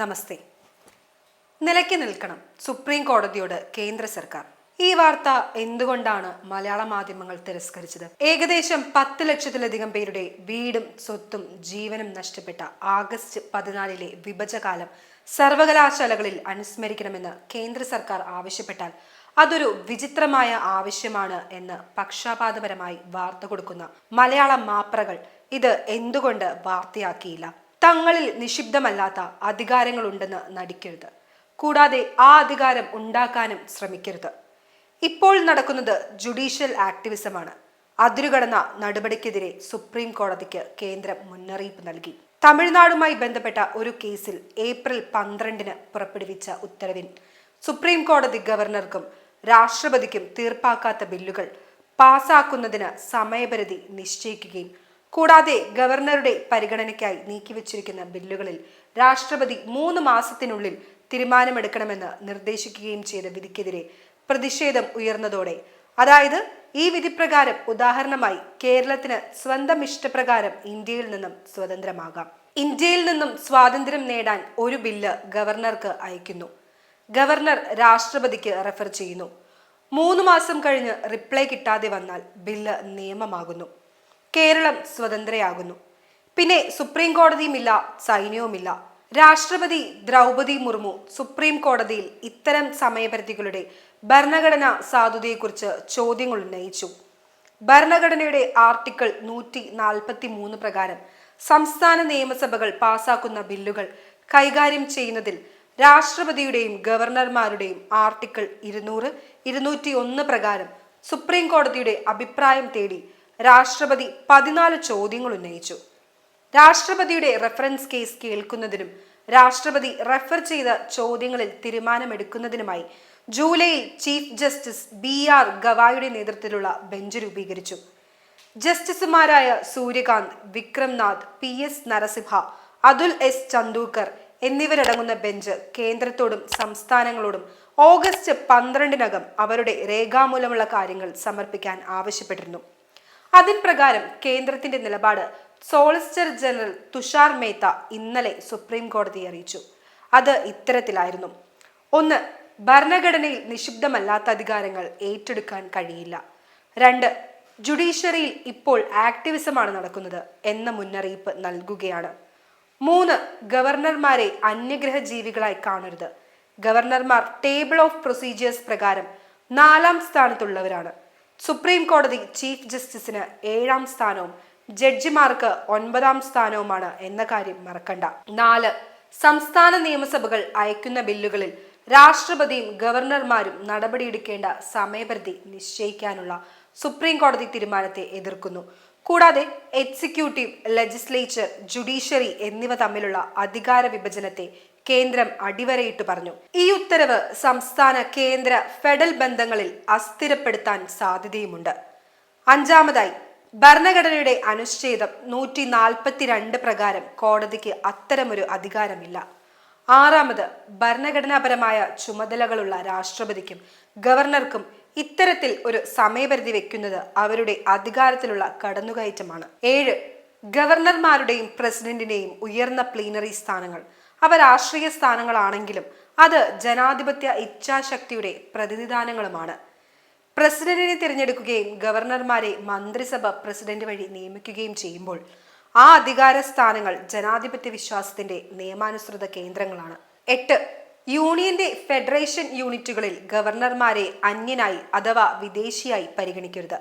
നമസ്തേ. നിലയ്ക്ക് നിൽക്കണം സുപ്രീം കോടതിയോട് കേന്ദ്ര സർക്കാർ. ഈ വാർത്ത എന്തുകൊണ്ടാണ് മലയാള മാധ്യമങ്ങൾ തിരസ്കരിച്ചത്? ഏകദേശം പത്ത് ലക്ഷത്തിലധികം പേരുടെ വീടും സ്വത്തും ജീവനും നഷ്ടപ്പെട്ട ആഗസ്റ്റ് പതിനാലിലെ വിഭജകാലം സർവകലാശാലകളിൽ അനുസ്മരിക്കണമെന്ന് കേന്ദ്ര സർക്കാർ ആവശ്യപ്പെട്ടാൽ അതൊരു വിചിത്രമായ ആവശ്യമാണ് എന്ന് പക്ഷാപാതപരമായി വാർത്ത കൊടുക്കുന്ന മലയാള മാപ്രകൾ ഇത് എന്തുകൊണ്ട് വാർത്തയാക്കിയില്ല? തങ്ങളിൽ നിഷിബ്ദമല്ലാത്ത അധികാരങ്ങളുണ്ടെന്ന് നടിക്കരുത്. കൂടാതെ ആ അധികാരം ഉണ്ടാക്കാനും ശ്രമിക്കരുത്. ഇപ്പോൾ നടക്കുന്നത് ജുഡീഷ്യൽ ആക്ടിവിസമാണ്. അതിരുകടന്ന നടപടിക്കെതിരെ സുപ്രീം കോടതിക്ക് കേന്ദ്രം മുന്നറിയിപ്പ് നൽകി. തമിഴ്നാടുമായി ബന്ധപ്പെട്ട ഒരു കേസിൽ ഏപ്രിൽ പന്ത്രണ്ടിന് പുറപ്പെടുവിച്ച ഉത്തരവിൽ സുപ്രീം കോടതി ഗവർണർക്കും രാഷ്ട്രപതിക്കും തീർപ്പാക്കാത്ത ബില്ലുകൾ പാസാക്കുന്നതിന് സമയപരിധി നിശ്ചയിക്കുകയും കൂടാതെ ഗവർണറുടെ പരിഗണനയ്ക്കായി നീക്കിവച്ചിരിക്കുന്ന ബില്ലുകളിൽ രാഷ്ട്രപതി മൂന്ന് മാസത്തിനുള്ളിൽ തീരുമാനമെടുക്കണമെന്ന് നിർദ്ദേശിക്കുകയും ചെയ്ത വിധിക്കെതിരെ പ്രതിഷേധം ഉയർന്നതോടെ. അതായത് ഈ വിധിപ്രകാരം ഉദാഹരണമായി കേരളത്തിന് സ്വന്തം ഇഷ്ടപ്രകാരം ഇന്ത്യയിൽ നിന്നും സ്വതന്ത്രമാകാം. ഇന്ത്യയിൽ നിന്നും സ്വാതന്ത്ര്യം നേടാൻ ഒരു ബില്ല് ഗവർണർക്ക് അയക്കുന്നു. ഗവർണർ രാഷ്ട്രപതിക്ക് റെഫർ ചെയ്യുന്നു. മൂന്ന് മാസം കഴിഞ്ഞ് റിപ്ലൈ കിട്ടാതെ വന്നാൽ ബില്ല് നിയമമാകുന്നു. കേരളം സ്വതന്ത്രയാകുന്നു. പിന്നെ സുപ്രീം കോടതിയുമില്ല സൈന്യവുമില്ല. രാഷ്ട്രപതി ദ്രൗപതി മുർമു സുപ്രീം കോടതിയിൽ ഇത്തരം സമയപരിധികളുടെ ഭരണഘടനാ സാധുതയെക്കുറിച്ച് ചോദ്യങ്ങൾ ഉന്നയിച്ചു. ഭരണഘടനയുടെ ആർട്ടിക്കിൾ നൂറ്റി നാൽപ്പത്തി മൂന്ന് പ്രകാരം സംസ്ഥാന നിയമസഭകൾ പാസാക്കുന്ന ബില്ലുകൾ കൈകാര്യം ചെയ്യുന്നതിൽ രാഷ്ട്രപതിയുടെയും ഗവർണർമാരുടെയും ആർട്ടിക്കിൾ ഇരുന്നൂറ് ഇരുന്നൂറ്റി ഒന്ന് പ്രകാരം സുപ്രീം കോടതിയുടെ അഭിപ്രായം തേടി രാഷ്ട്രപതി പതിനാല് ചോദ്യങ്ങൾ ഉന്നയിച്ചു. രാഷ്ട്രപതിയുടെ റെഫറൻസ് കേസ് കേൾക്കുന്നതിനും രാഷ്ട്രപതി റെഫർ ചെയ്ത ചോദ്യങ്ങളിൽ തീരുമാനമെടുക്കുന്നതിനുമായി ജൂലൈയിൽ ചീഫ് ജസ്റ്റിസ് ബി ആർ ഗവായുടെ നേതൃത്വത്തിലുള്ള ബെഞ്ച് രൂപീകരിച്ചു. ജസ്റ്റിസുമാരായ Surya Kant Vikram Nath P S Narasimha Atul S Chandurkar എന്നിവരടങ്ങുന്ന ബെഞ്ച് കേന്ദ്രത്തോടും സംസ്ഥാനങ്ങളോടും ഓഗസ്റ്റ് പന്ത്രണ്ടിനകം അവരുടെ രേഖാമൂലമുള്ള കാര്യങ്ങൾ സമർപ്പിക്കാൻ ആവശ്യപ്പെട്ടിരുന്നു. അതിൻ പ്രകാരം കേന്ദ്രത്തിന്റെ നിലപാട് സോളിസിറ്റർ ജനറൽ തുഷാർ മേത്ത ഇന്നലെ സുപ്രീം കോടതിയെ അറിയിച്ചു. അത് ഇത്തരത്തിലായിരുന്നു. ഒന്ന് ഭരണഘടനയിൽ നിഷിബ്ദമല്ലാത്ത അധികാരങ്ങൾ ഏറ്റെടുക്കാൻ കഴിയില്ല. രണ്ട് ജുഡീഷ്യറിയിൽ ഇപ്പോൾ ആക്ടിവിസമാണ് നടക്കുന്നത് എന്ന മുന്നറിയിപ്പ് നൽകുകയാണ്. മൂന്ന് ഗവർണർമാരെ അന്യഗ്രഹ ജീവികളായി കാണരുത്. ഗവർണർമാർ ടേബിൾ ഓഫ് പ്രൊസീജിയേഴ്സ് പ്രകാരം നാലാം സ്ഥാനത്തുള്ളവരാണ്. സുപ്രീം കോടതി ചീഫ് ജസ്റ്റിസിന് ഏഴാം സ്ഥാനവും ജഡ്ജിമാർക്ക് ഒൻപതാം സ്ഥാനവുമാണ് എന്ന കാര്യം മറക്കണ്ട. നാല് സംസ്ഥാന നിയമസഭകൾ അയക്കുന്ന ബില്ലുകളിൽ രാഷ്ട്രപതിയും ഗവർണർമാരും നടപടിയെടുക്കേണ്ട സമയപരിധി നിശ്ചയിക്കാനുള്ള സുപ്രീം കോടതി തീരുമാനത്തെ എതിർക്കുന്നു. കൂടാതെ എക്സിക്യൂട്ടീവ് ലെജിസ്ലേച്ചർ ജുഡീഷ്യറി എന്നിവ തമ്മിലുള്ള അധികാര വിഭജനത്തെ കേന്ദ്രം അടിവരയിട്ട് പറഞ്ഞു. ഈ ഉത്തരവ് സംസ്ഥാന കേന്ദ്ര ഫെഡറൽ ബന്ധങ്ങളിൽ അസ്ഥിരപ്പെടുത്താൻ സാധ്യതയുമുണ്ട്. അഞ്ചാമതായി ഭരണഘടനയുടെ അനുച്ഛേദം നൂറ്റി നാൽപ്പത്തിരണ്ട് പ്രകാരം കോടതിക്ക് അത്തരമൊരു അധികാരമില്ല. ആറാമത് ഭരണഘടനാപരമായ ചുമതലകളുള്ള രാഷ്ട്രപതിക്കും ഗവർണർക്കും ഇത്തരത്തിൽ ഒരു സമയപരിധി വെക്കുന്നത് അവരുടെ അധികാരത്തിലുള്ള കടന്നുകയറ്റമാണ്. ഏഴ് ഗവർണർമാരുടെയും പ്രസിഡന്റിന്റെയും ഉയർന്ന പ്ലീനറി സ്ഥാനങ്ങൾ അവ രാഷ്ട്രീയ സ്ഥാനങ്ങളാണെങ്കിലും അത് ജനാധിപത്യ ഇച്ഛാശക്തിയുടെ പ്രതിനിധാനങ്ങളുമാണ്. പ്രസിഡന്റിനെ തിരഞ്ഞെടുക്കുകയും ഗവർണർമാരെ മന്ത്രിസഭ പ്രസിഡന്റ് വഴി നിയമിക്കുകയും ചെയ്യുമ്പോൾ ആ അധികാര സ്ഥാനങ്ങൾ ജനാധിപത്യ വിശ്വാസത്തിന്റെ നിയമാനുസൃത കേന്ദ്രങ്ങളാണ്. എട്ട്. യൂണിയന്റെ ഫെഡറേഷൻ യൂണിറ്റുകളിൽ ഗവർണർമാരെ അന്യനായി അഥവാ വിദേശിയായി പരിഗണിക്കരുത്.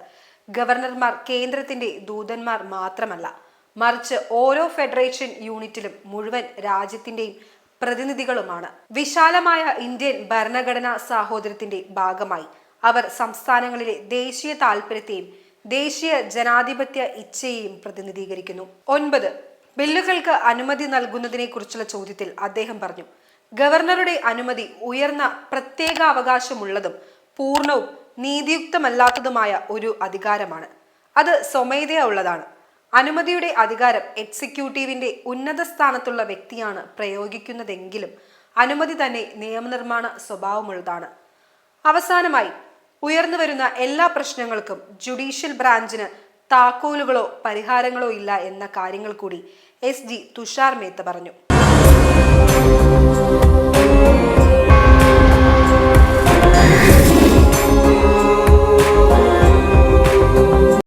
ഗവർണർമാർ കേന്ദ്രത്തിന്റെ ദൂതന്മാർ മാത്രമല്ല മറിച്ച് ഓരോ ഫെഡറേഷൻ യൂണിറ്റിലും മുഴുവൻ രാജ്യത്തിന്റെയും പ്രതിനിധികളുമാണ്. വിശാലമായ ഇന്ത്യൻ ഭരണഘടനാ സാഹോദര്യത്തിന്റെ ഭാഗമായി അവർ സംസ്ഥാനങ്ങളിലെ ദേശീയ താൽപര്യത്തെയും ദേശീയ ജനാധിപത്യ ഇച്ഛയെയും പ്രതിനിധീകരിക്കുന്നു. ഒൻപത് ബില്ലുകൾക്ക് അനുമതി നൽകുന്നതിനെ കുറിച്ചുള്ള ചോദ്യത്തിൽ അദ്ദേഹം പറഞ്ഞു ഗവർണറുടെ അനുമതി ഉയർന്ന പ്രത്യേക അവകാശമുള്ളതും പൂർണവും നീതിയുക്തമല്ലാത്തതുമായ ഒരു അധികാരമാണ്. അത് സ്വമേധയാ ഉള്ളതാണ്. അനുമതിയുടെ അധികാരം എക്സിക്യൂട്ടീവിന്റെ ഉന്നത സ്ഥാനത്തുള്ള വ്യക്തിയാണ് പ്രയോഗിക്കുന്നതെങ്കിലും അനുമതി തന്നെ നിയമനിർമ്മാണ സ്വഭാവമുള്ളതാണ്. അവസാനമായി ഉയർന്നു വരുന്ന എല്ലാ പ്രശ്നങ്ങൾക്കും ജുഡീഷ്യൽ ബ്രാഞ്ചിന് താക്കോലുകളോ പരിഹാരങ്ങളോ ഇല്ല എന്ന കാര്യങ്ങൾ കൂടി എസ് ജി തുഷാർ മേത്ത പറഞ്ഞു.